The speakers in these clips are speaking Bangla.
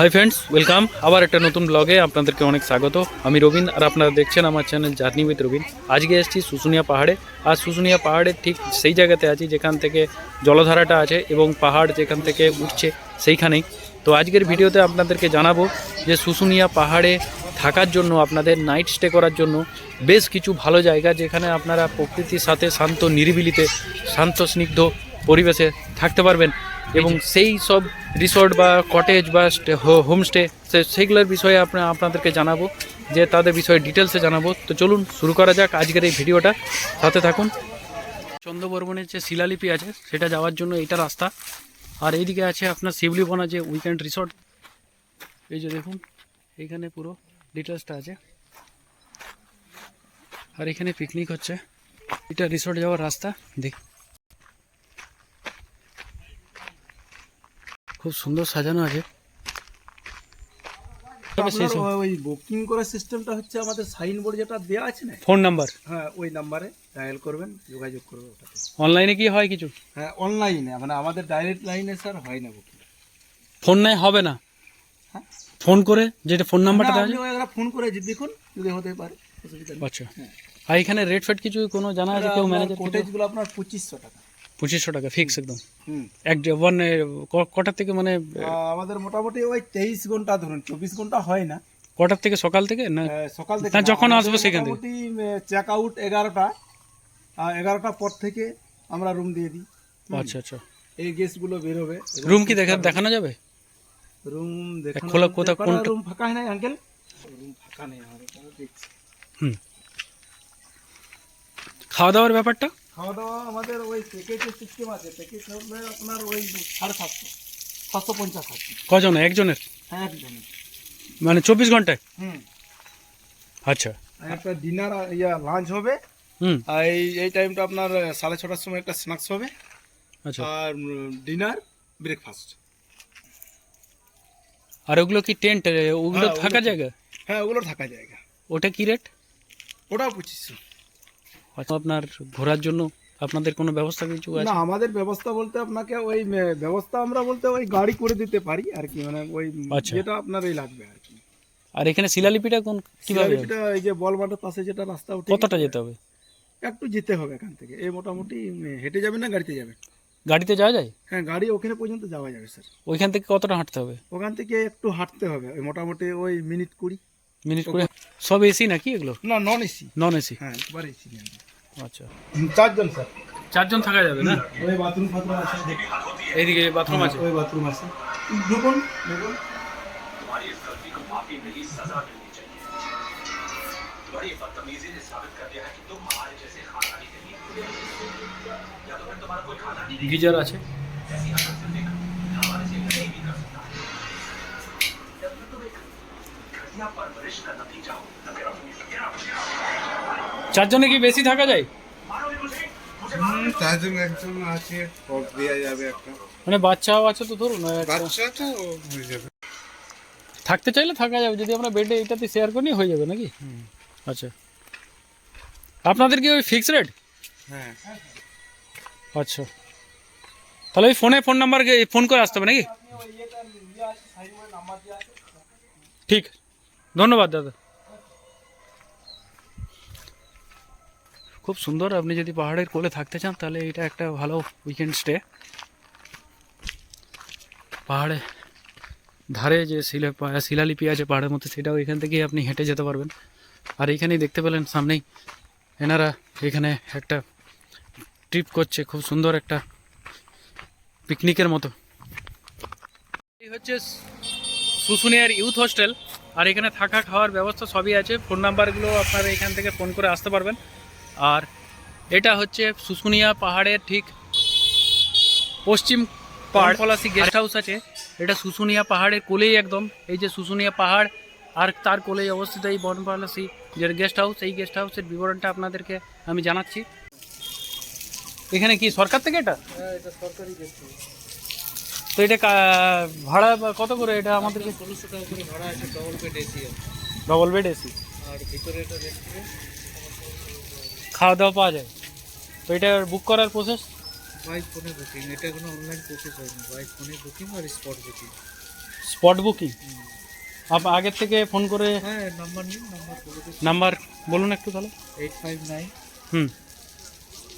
হাই ফ্রেন্ডস ওয়েলকাম আবার একটা নতুন ব্লগে আপনাদেরকে অনেক স্বাগত। আমি রবিন আর আপনারা দেখছেন আমার চ্যানেল জার্নি উইথ রবিন আজকে এসেছি শুশুনিয়া পাহাড়ে। আর শুশুনিয়া পাহাড়ের ঠিক সেই জায়গাতে আছি যেখান থেকে জলধারাটা আছে এবং পাহাড় যেখান থেকে উঠছে সেইখানেই। তো আজকের ভিডিওতে আপনাদেরকে জানাব যে শুশুনিয়া পাহাড়ে থাকার জন্য, আপনাদের নাইট স্টে করার জন্য বেশ কিছু ভালো জায়গা যেখানে আপনারা প্রকৃতির সাথে শান্ত, নিরিবিলিতে শান্ত, স্নিগ্ধ পরিবেশে থাকতে পারবেন। এবং সেই সব রিসর্ট বা কটেজ বা হোমস্টে সেইগুলোর বিষয়ে আপনা আপনাদেরকে জানাব যে তাদের বিষয়ে ডিটেলসে জানাব। তো চলুন শুরু করা যাক আজকের এই ভিডিওটা। সাথে থাকুন। চন্দ্রবর্মনের যে শিলালিপি আছে সেটা যাওয়ার জন্য এটা রাস্তা। আর এইদিকে আছে আপনার শিবলিবনা যে উইকেন্ড রিসর্ট এই যে দেখুন এইখানে পুরো ডিটেলসটা আছে। আর এখানে পিকনিক হচ্ছে। এটা রিসর্ট যাওয়ার রাস্তা। দেখ খুব সুন্দর সাজানো আছে। ওই বুকিং করার সিস্টেমটা হচ্ছে আমাদের সাইন বোর্ড যেটা দেওয়া আছে না? ফোন নাম্বার হ্যাঁ ওই নাম্বারে ডায়াল করবেন যোগাযোগ করবে ওটাতে। অনলাইনে কি হয় কিছু? হ্যাঁ অনলাইনে মানে আমাদের ডাইরেক্ট লাইনে স্যার হয় না বুকিং ফোন নাই হবে না? হ্যাঁ? ফোন করে যেটা ফোন নাম্বারটা দেওয়া আছে ফোন করে দেখুন যদি হতে পারে অসুবিধা আচ্ছা। আর এখানে রেট ফেট কিছু কোনো জানা আছে? কেউ ম্যানেজার কোটেজগুলো আপনার পঁচিশশো টাকা। পঁচিশশো টাকা ফিক্স একদম। এক ওয়ান কটার থেকে মানে আমাদের মোটামুটি ওই তেইশ ঘণ্টা ধরুন চব্বিশ ঘণ্টা হয় না। কটার থেকে সকাল থেকে না? সকাল থেকে না, না, যখন আসব সেখান থেকে। চেক আউট এগারোটা এগারোটার পর থেকে আমরা রুম দিয়ে দিই। আচ্ছা আচ্ছা। এই গেস্টগুলো বেরোবে রুম কি দেখা দেখানো যাবে? রুম দেখানো খোলা কোথা- কোনটা? রুম ফাঁকা হয় নাই আঙ্কেল রুম ফাঁকা নেই আমাদের হুম। খাওয়া দাওয়ার ব্যাপারটা? খাওয়া দাওয়া আমাদের ওই প্যাকেজের সিস্টেম আছে। প্যাকেজ হবে আপনার ওই সাড়ে সাতশো সাতশো পঞ্চাশ আছে। কজন? একজনের? হ্যাঁ একদম মানে চব্বিশ ঘন্টায়? হুম। আচ্ছা। আর একটা ডিনার ইয়া লাঞ্চ হবে। হুম। আর এই এই টাইমটা আপনার সাড়ে ছটার সময় একটা স্ন্যাক্স হবে। আচ্ছা। আর ডিনার ব্রেকফাস্ট আর ওগুলো কি টেন্ট ওগুলো হ্যাঁ, থাকা জায়গা? হ্যাঁ ওগুলো থাকা জায়গা। ওটা কি রেট ওটাও পঁচিশশো। আপনার ঘোরার জন্য আপনাদের কোনো ব্যবস্থা কিছু না আছে আমাদের ব্যবস্থা বলতে আপনাকে ওই ব্যবস্থা আমরা বলতে ওই গাড়ি করে দিতে পারি আর কি মানে ওই আচ্ছা। যেটা আপনার এই লাগবে আর কি। আর এখানে শিলালিপিটা কোন কীভাবে? সিআরপিটা এই যে বল মাঠের পাশে যেটা রাস্তা উঠে কতটা যেতে হবে? একটু যেতে হবে এখান থেকে। এই মোটামুটি হেঁটে যাবেন না গাড়িতে যাবেন গাড়িতে যাওয়া যায়? হ্যাঁ গাড়ি ওখানে পর্যন্ত যাওয়া যাবে স্যার। ওইখান থেকে কতটা হাঁটতে হবে? ওখান থেকে একটু হাঁটতে হবে ওই মোটামুটি ওই মিনিট কুড়ি। মিনিট করে সব এসি নাকি এগুলো? না নন এসি নন এসি হ্যাঁ একবার এসি আচ্ছা। চারজন স্যার। চারজন থাকা যাবে না? ওই বাথরুম ফাথরুম আছে। এইদিকে বাথরুম আছে? ওই বাথরুম আছে। ঢুকুন ঢুকুন। গিজার আছে? চারজনে কি বেশি থাকা যায় চারজন একজন আছে পপ দেওয়া যাবে একটা মানে বাচ্চাও আছে তো ধরুন একটা- বাচ্চাটা ও হয়ে যাবে থাকতে চাইলে থাকা যাবে যদি আমরা বেডে এটাতে শেয়ার করি হয়ে যাবে নাকি আচ্ছা আপনাদের কি ওই ফিক্স রেট হ্যাঁ আচ্ছা তাহলে ওই ফোনে ফোন নাম্বার ফোন করে আসতে হবে নাকি ঠিক ধন্যবাদ, দাদা। খুব সুন্দর, আপনি যদি পাহাড়ের কোলে থাকতে চান, তাহলে এটা একটা ভালো উইকেন্ড স্টে পাহাড়ে, ধারে যে শিলা, শিলালিপি আছে পাহাড়ের মধ্যে, সেটাও এখান থেকেই আপনি হেঁটে যেতে পারবেন। আর এখানেই দেখতে পেলেন, সামনেই এনারা এখানে একটা ট্রিপ করছে, খুব সুন্দর একটা পিকনিকের মতো। এই হচ্ছে শুশুনিয়ার ইউথ হোস্টেল আর এখানে থাকা খাওয়ার ব্যবস্থা সবই আছে। ফোন নাম্বারগুলো আপনারা এখান থেকে ফোন করে আসতে পারবেন। আর এটা হচ্ছে শুশুনিয়া পাহাড়ের ঠিক পশ্চিম পাহাড় পলাশি গেস্ট হাউস আছে। এটা শুশুনিয়া পাহাড়ের কোলেই একদম। এই যে শুশুনিয়া পাহাড় আর তার কোলেই অবস্থিত এই বনপলাশি যে গেস্ট হাউস এই গেস্ট হাউসের বিবরণটা আপনাদেরকে আমি জানাচ্ছি। এখানে কি সরকার থেকে এটা? হ্যাঁ এটা সরকারি গেস্ট তো এটা ভাড়া কত করে এটা আমাদের ষোলোশো টাকা করে ভাড়া আছে double bed AC double bed AC আর ভিতরে এটা খাওয়া দাওয়া পাওয়া যায়? তো এটা বুক করার প্রসেস বাই ফোনে বুকিং এটা কোনো অনলাইন প্রসেস হয়নি বাই ফোনে বুকিং আর স্পট বুকিং স্পট বুকিং আপ আগের থেকে ফোন করে হ্যাঁ নাম্বার নিন নাম্বার নাম্বার বলুন একটু তাহলে। Eight five nine hmm.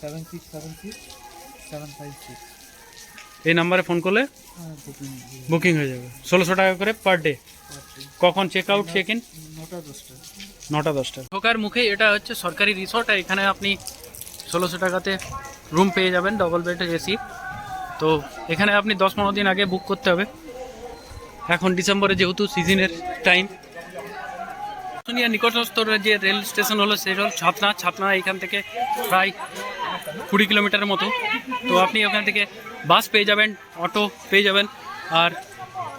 Seven six seven six seven five six এই নাম্বারে ফোন করলে বুকিং হয়ে যাবে। ষোলোশো টাকা করে পার ডে কখন চেক আউট চেক ইন নটা দশটা নটা দশটা ঢোকার মুখে এটা হচ্ছে সরকারি রিসর্ট আর এখানে আপনি ষোলোশো টাকাতে রুম পেয়ে যাবেন ডবল বেড এসি তো এখানে আপনি দশ পনেরো দিন আগে বুক করতে হবে। এখন ডিসেম্বরে যেহেতু সিজনের টাইম শুনিয়া নিকটস্থ যে রেল স্টেশন হলো সেটা হল ছাতনা ছাতনা এখান থেকে প্রায় কুড়ি কিলোমিটারের মতো। তো আপনি ওখান থেকে বাস পেয়ে যাবেন, অটো পেয়ে যাবেন। আর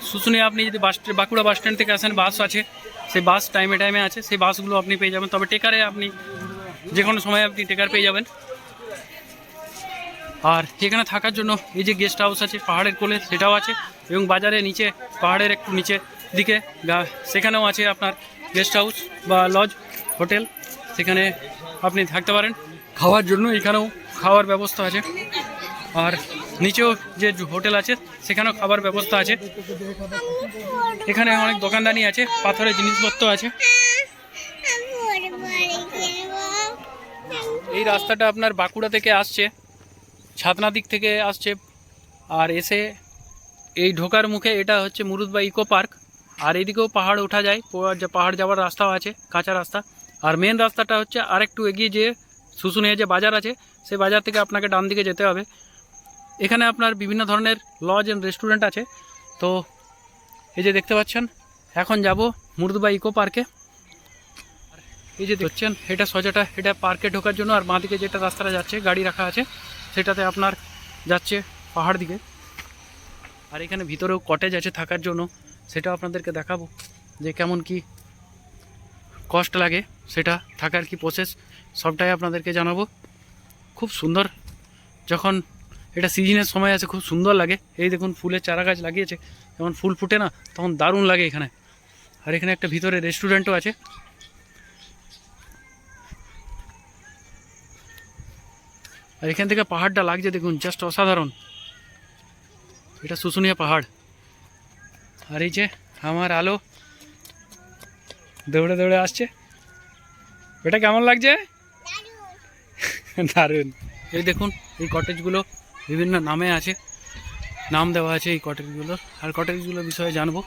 শুশুনিয়া আপনি যদি বাস বাঁকুড়া বাস স্ট্যান্ড থেকে আসেন, বাস আছে। সেই বাস টাইমে টাইমে আছে। সেই বাসগুলো আপনি পেয়ে যাবেন। তবে টেকারে আপনি যে কোনো সময় আপনি টেকার পেয়ে যাবেন। আর এখানে থাকার জন্য এই যে গেস্ট হাউস আছে, পাহাড়ের কোলে, সেটাও আছে। এবং বাজারে নিচে, পাহাড়ের একটু নিচে দিকে সেখানেও আছে আপনার গেস্ট হাউস বা লজ হোটেল সেখানে আপনি থাকতে পারেন। খাওয়ার জন্য এখানেও খাওয়ার ব্যবস্থা আছে। আর নিচেও যে হোটেল আছে, সেখানেও খাবার ব্যবস্থা আছে। এখানে অনেক দোকানদানি আছে, পাথরের জিনিসপত্র আছে। এই রাস্তাটা আপনার বাঁকুড়া থেকে আসছে, ছাতনা দিক থেকে আসছে। আর এসে এই ঢোকার মুখে এটা হচ্ছে মুরুদবা ইকো পার্ক। আর এদিকেও পাহাড় ওঠা যায় পাহাড় যাওয়ার রাস্তাও আছে, কাঁচা রাস্তা। আর মেন রাস্তাটা হচ্ছে আরেকটু এগিয়ে যেয়ে শুশুনিয়া যে বাজার আছে, সেই বাজার থেকে আপনাকে ডান দিকে যেতে হবে। এখানে আপনার বিভিন্ন ধরনের লজ অ্যান্ড রেস্টুরেন্ট আছে। তো এই যে দেখতে পাচ্ছেন, এখন যাব মুরদুবা ইকো পার্কে। এই যে দেখছেন, এটা সোজাটা, এটা পার্কে ঢোকার জন্য, আর বাঁ দিকে যেটা রাস্তাটা যাচ্ছে, গাড়ি রাখা আছে, সেটাতে আপনার যাচ্ছে পাহাড় দিকে। আর এখানে ভিতরেও কটেজ আছে থাকার জন্য, সেটা আপনাদেরকে দেখাবো যে কেমন কি কষ্ট লাগে, সেটা থাকার কি প্রসেস সবটাই আপনাদেরকে জানাব। খুব সুন্দর। যখন এটা সিজনের সময় আছে, খুব সুন্দর লাগে। এই দেখুন, ফুলের চারা গাছ লাগিয়েছে। যখন ফুল ফুটে না, তখন দারুণ লাগে এখানে। আর এখানে একটা ভিতরে রেস্টুরেন্টও আছে। আর এখান থেকে পাহাড়টা লাগছে, দেখুন, জাস্ট অসাধারণ। এটা শুশুনিয়া পাহাড়। আর এই যে আমার আলো দৌড়ে দৌড়ে আসছে। এটা কেমন লাগছে? দারুণ। এই দেখুন, এই কটেজগুলো বিভিন্ন নামে আছে। নাম দেওয়া আছে এই কটেজগুলোর আর কটেজগুলোর বিষয়ে জানব।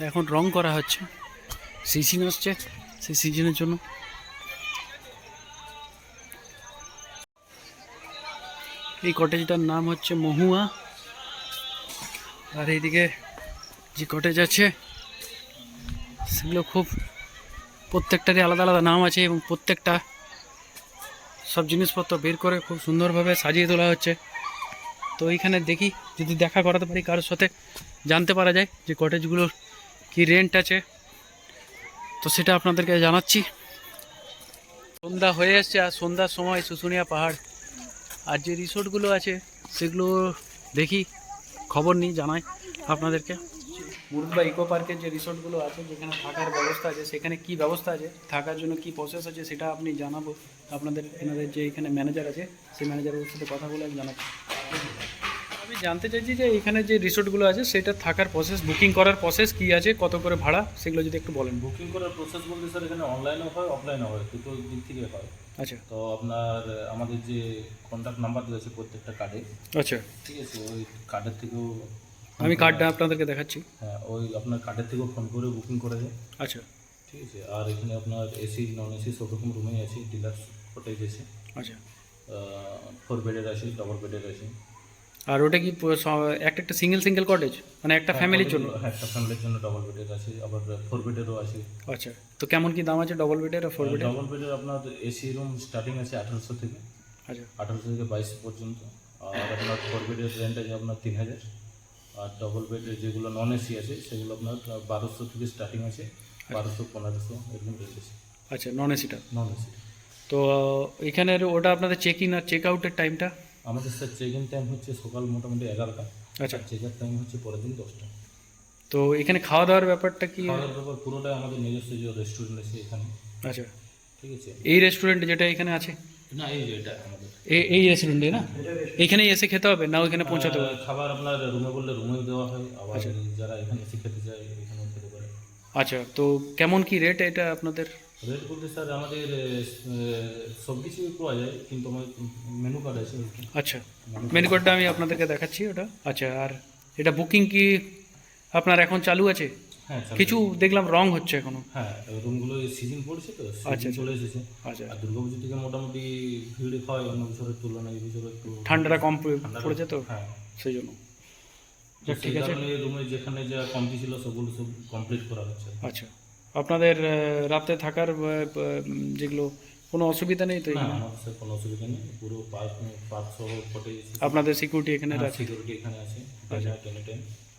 এখন রং করা হচ্ছে। সিজন আসছে, সেই সিজনের জন্য। এই কটেজটার নাম হচ্ছে মহুয়া। আর এইদিকে যে কটেজ আছে, সেগুলো খুব প্রত্যেকটারই আলাদা আলাদা নাম আছে এবং প্রত্যেকটা সব জিনিসপত্র বের করে খুব সুন্দরভাবে সাজিয়ে তোলা হচ্ছে। তো এইখানে দেখি, যদি দেখা করাতে পারি কারোর সাথে, জানতে পারা যায় যে কটেজগুলোর কি রেন্ট আছে। তো সেটা আপনাদেরকে জানাচ্ছি। সন্ধ্যা হয়ে এসছে আর সন্ধ্যার সময় শুশুনিয়া পাহাড় আর যে রিসোর্টগুলো আছে সেগুলো দেখি, খবর নিই, জানাই আপনাদেরকে। মুরুদবা ইকো পার্কের যে রিসোর্টগুলো আছে, যেখানে থাকার ব্যবস্থা আছে, সেখানে কি ব্যবস্থা আছে, থাকার জন্য কি প্রসেস আছে, সেটা আপনি জানাব। আপনাদের এনাদের যে এখানে ম্যানেজার আছে সেই ম্যানেজারের সাথে কথা বলে আমি জানাচ্ছি। আমি জানতে চাইছি যে এখানে যে রিসোর্টগুলো আছে সেটা থাকার প্রসেস বুকিং করার প্রসেস কি আছে কত করে ভাড়া সেগুলো যদি একটু বলেন। বুকিং করার প্রসেস বলতে স্যার এখানে অনলাইনও হয় অফলাইনেও হয় দুটো দিক থেকে হয়। আচ্ছা। তো আপনার আমাদের যে কন্ট্যাক্ট নাম্বার দিয়েছে প্রত্যেকটা কার্ডে আচ্ছা। ঠিক আছে ওই কার্ডের থেকেও আমি কার্ডটা আপনাদেরকে দেখাচ্ছি। হ্যাঁ ওই আপনার কার্ডের থেকেও ফোন করে বুকিং করা যায় আচ্ছা। ঠিক আছে আর এখানে আপনার এসি নন এসি সব রকম রুমেই আছে ডিলাক্স কটেজ আছে। আচ্ছা। ফোর বেডের আছে ডবল বেডের আছে। আর ওটা কি একটা একটা সিঙ্গেল সিঙ্গেল কটেজ মানে একটা ফ্যামিলির জন্য? হ্যাঁ একটা ফ্যামিলির জন্য ডবল বেডের আছে আবার ফোর বেডেরও আছে। আচ্ছা তো কেমন কি দাম আছে ডবল বেডের আর ফোর বেডের ডবল বেডের আপনার এসি রুম স্টার্টিং আছে আঠারোশো থেকে। আচ্ছা। আঠারোশো থেকে বাইশ পর্যন্ত। আর আপনার ফোর বেডের রেন্ট আছে আপনার তিন হাজার। আর ডবল বেডের যেগুলো নন এসি আছে সেগুলো আপনার বারোশো থেকে স্টার্টিং আছে। বারোশো পনেরোশো এরকম আচ্ছা নন এসিটা নন এসি তো এখানের ওটা আপনাদের চেক ইন আর চেক আউটের টাইমটা আমাদের স্যার চেক ইন টাইম হচ্ছে সকাল মোটামুটি এগারোটা। আচ্ছা। চেক আউট টাইম হচ্ছে পরের দিন দশটা। তো এখানে খাওয়া দাওয়ার ব্যাপারটা কি? খাওয়ার ব্যাপার পুরোটাই আমাদের নিজস্ব যে রেস্টুরেন্ট আছে এখানে। আচ্ছা। ঠিক আছে? এই রেস্টুরেন্ট যেটা এখানে আছে? না এই এটা আমাদের। এই এই রেস্টুরেন্টে না? এইখানেই এসে খেতে হবে না ওইখানে পৌঁছাতে হবে? খাবার আপনার রুমে বললে রুমেও দেওয়া হয় আবার যারা এখানে এসে খেতে চায় পারে আচ্ছা তো কেমন কি রেট এটা আপনাদের? রেট বলতে স্যার আমাদের সব কিছুই পাওয়া যায় কিন্তু আমার মেনু কার্ড আছে। আচ্ছা মেনু কার্ডটা আমি আপনাদেরকে দেখাচ্ছি ওটা। আচ্ছা আর এটা বুকিং কি আপনার এখন চালু আছে? হ্যাঁ কিছু দেখলাম রং হচ্ছে এখনও। হ্যাঁ রুমগুলো সিজন পড়ছে তো আচ্ছা, চলে এসেছে। আচ্ছা। আর দুর্গাপুজো থেকে মোটামুটি ভিড় হয় অন্য বছরের তুলনায় এই বছর একটু ঠান্ডাটা কম পড়েছে তো? হ্যাঁ। সেই জন্য। তো ঠিক আছে। রুমে যেখানে যা কমতি ছিল সেগুলো সব কমপ্লিট করা হচ্ছে। আচ্ছা। আপনাদের রাতে থাকার যেগুলো কোনো অসুবিধা নেই তো এখানে? কোনো অসুবিধা নেই। পুরো পার্ক পার্ক সহ ফটে আপনাদের সিকিউরিটি এখানে আছে? সিকিউরিটি এখানে আছে।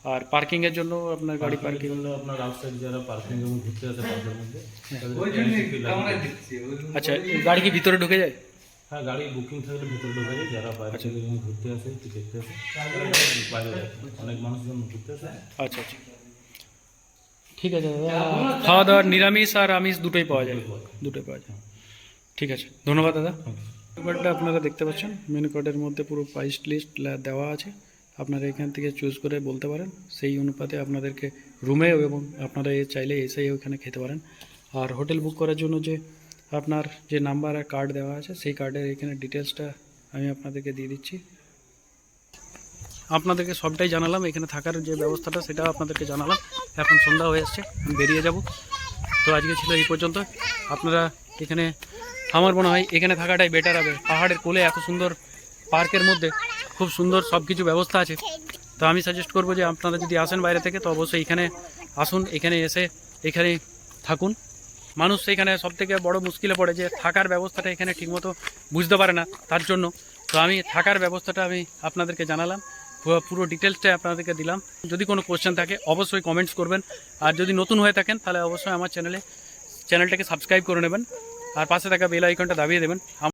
আর পার্কিং এর জন্য আপনার গাড়ি পার্কিং জন্য আপনার আউটসাইড যারা পার্কিং এবং ঘুরতে আসে পার্কের মধ্যে হ্যাঁ। আচ্ছা গাড়ি কি ভিতরে ঢুকে যায়? হ্যাঁ গাড়ি বুকিং থাকলে ভিতরে ঢোকা যায়। যারা বাইরে আচ্ছা। থেকে ঘুরতে আসে একটু দেখতে আসে। বাইরে অনেক মানুষজন ঘুরতে আসে। আচ্ছা আচ্ছা। ঠিক আছে দাদা। খাওয়া দাওয়ার নিরামিষ আর আমিষ দুটোই পাওয়া যায়। দুটোই পাওয়া যায়। ঠিক আছে। ধন্যবাদ দাদা। কার্ডটা আপনারা দেখতে পাচ্ছেন। মেনু কার্ডের মধ্যে পুরো প্রাইস লিস্ট দেওয়া আছে। আপনারা এখান থেকে চুজ করে বলতে পারেন। সেই অনুপাতে আপনাদেরকে রুমে এবং আপনারা এ চাইলে এসে ওখানে খেতে পারেন। আর হোটেল বুক করার জন্য যে আপনার যে নাম্বার আর কার্ড দেওয়া আছে, সেই কার্ডের এখানে ডিটেলসটা আমি আপনাদেরকে দিয়ে দিচ্ছি। আপনাদেরকে সবটাই জানালাম, এখানে থাকার যে ব্যবস্থাটা সেটা আপনাদেরকে জানালাম। এখন সন্ধ্যা হয়ে এসছে, আমি বেরিয়ে যাব। তো আজকে ছিল এই পর্যন্ত। আপনারা এখানে, আমার মনে হয় এখানে থাকাটাই বেটার হবে। পাহাড়ের কোলে এত সুন্দর পার্কের মধ্যে খুব সুন্দর সব কিছু ব্যবস্থা আছে। তো আমি সাজেস্ট করব যে আপনারা যদি আসেন বাইরে থেকে, তো অবশ্যই এখানে আসুন, এখানে এসে এখানে থাকুন। মানুষ এখানে সব থেকে বড় মুশকিলে পড়ে যে থাকার ব্যবস্থাটা এখানে ঠিকমতো বুঝতে পারে না তার জন্য। তো আমি থাকার ব্যবস্থাটা আমি আপনাদেরকে জানালাম, পুরো- ডিটেলসটাই ডিটেলসটা আপনাদেরকে দিলাম। যদি কোনো কোয়েশ্চেন থাকে, অবশ্যই কমেন্টস করবেন। আর যদি নতুন হয়ে থাকেন, তাহলে অবশ্যই আমার চ্যানেলে চ্যানেলটাকে সাবস্ক্রাইব করে নেবেন। আর পাশে থাকা বেল আইকনটা দাবিয়ে দেবেন।